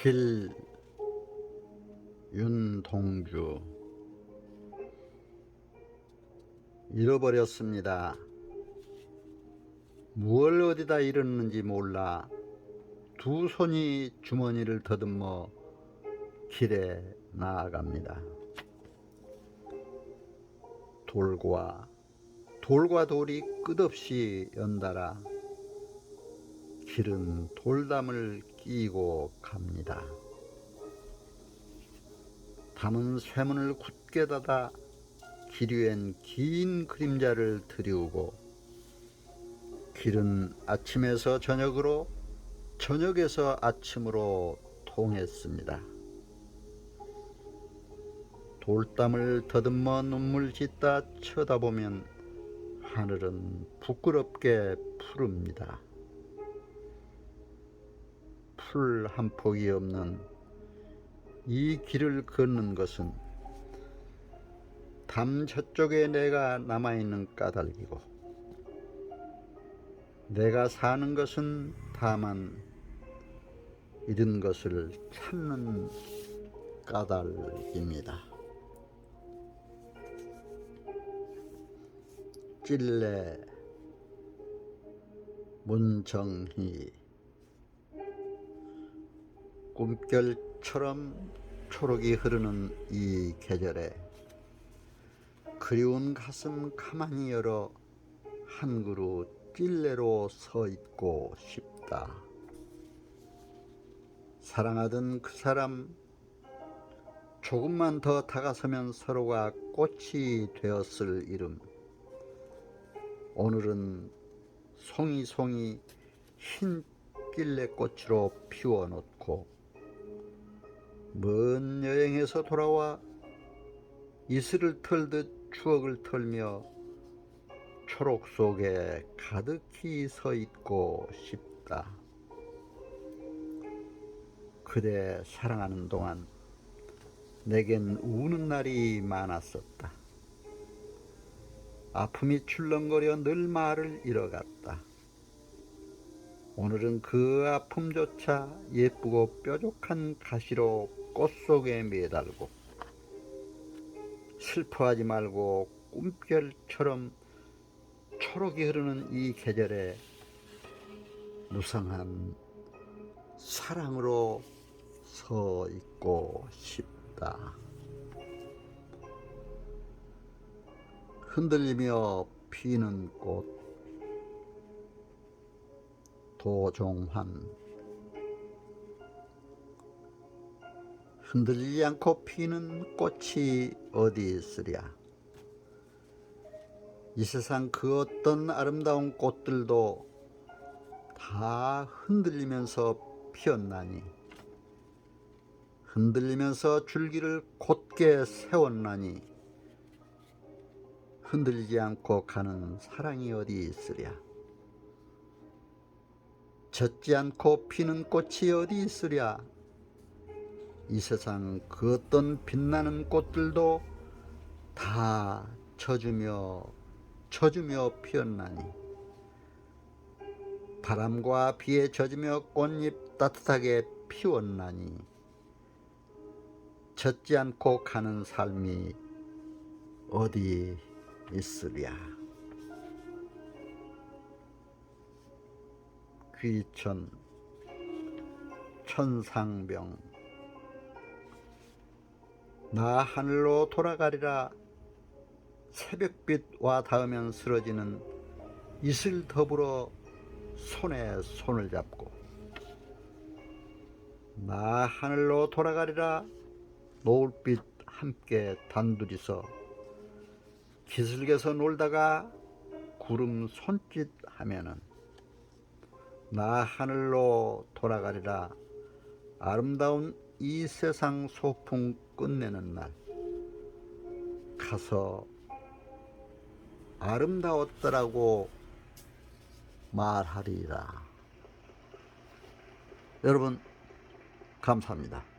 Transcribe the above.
길 윤동주 잃어버렸습니다. 무얼 어디다 잃었는지 몰라 두 손이 주머니를 더듬어 길에 나아갑니다. 돌과 돌과 돌이 끝없이 연달아 길은 돌담을 끼고 갑니다. 담은 쇠문을 굳게 닫아 길 위엔 긴 그림자를 들이우고 길은 아침에서 저녁으로 저녁에서 아침으로 통했습니다. 돌담을 더듬어 눈물 짓다 쳐다보면 하늘은 부끄럽게 푸릅니다. 풀 한 폭이 없는 이 길을 걷는 것은 담 저쪽에 내가 남아있는 까닭이고 내가 사는 것은 다만 잃은 것을 찾는 까닭입니다. 찔레 문정희 꿈결처럼 초록이 흐르는 이 계절에 그리운 가슴 가만히 열어 한 그루 찔레로 서 있고 싶다. 사랑하던 그 사람 조금만 더 다가서면 서로가 꽃이 되었을 이름. 오늘은 송이송이 흰 찔레꽃으로 피워놓고 먼 여행에서 돌아와 이슬을 털듯 추억을 털며 초록 속에 가득히 서 있고 싶다. 그대 사랑하는 동안 내겐 우는 날이 많았었다. 아픔이 출렁거려 늘 말을 잃어갔다. 오늘은 그 아픔조차 예쁘고 뾰족한 가시로 꽃 속에 매달고 슬퍼하지 말고 꿈결처럼 초록이 흐르는 이 계절에 무성한 사랑으로 서 있고 싶다. 흔들리며 피는 꽃 도종환 흔들리지 않고 피는 꽃이 어디 있으랴. 이 세상 그 어떤 아름다운 꽃들도 다 흔들리면서 피었나니 흔들리면서 줄기를 곧게 세웠나니 흔들리지 않고 가는 사랑이 어디 있으랴. 젖지 않고 피는 꽃이 어디 있으랴 이 세상 그 어떤 빛나는 꽃들도 다 젖으며 젖으며 피었나니. 바람과 비에 젖으며 꽃잎 따뜻하게 피웠나니. 젖지 않고 가는 삶이 어디 있으랴. 귀천 천상병 나 하늘로 돌아가리라. 새벽빛 와 닿으면 쓰러지는 이슬 더불어 손에 손을 잡고 나 하늘로 돌아가리라. 노을빛 함께 단둘이서 기슭에서 놀다가 구름 손짓 하면은 나 하늘로 돌아가리라. 아름다운 이 세상 소풍 끝내는 날 가서 아름다웠더라고 말하리라 여러분 감사합니다.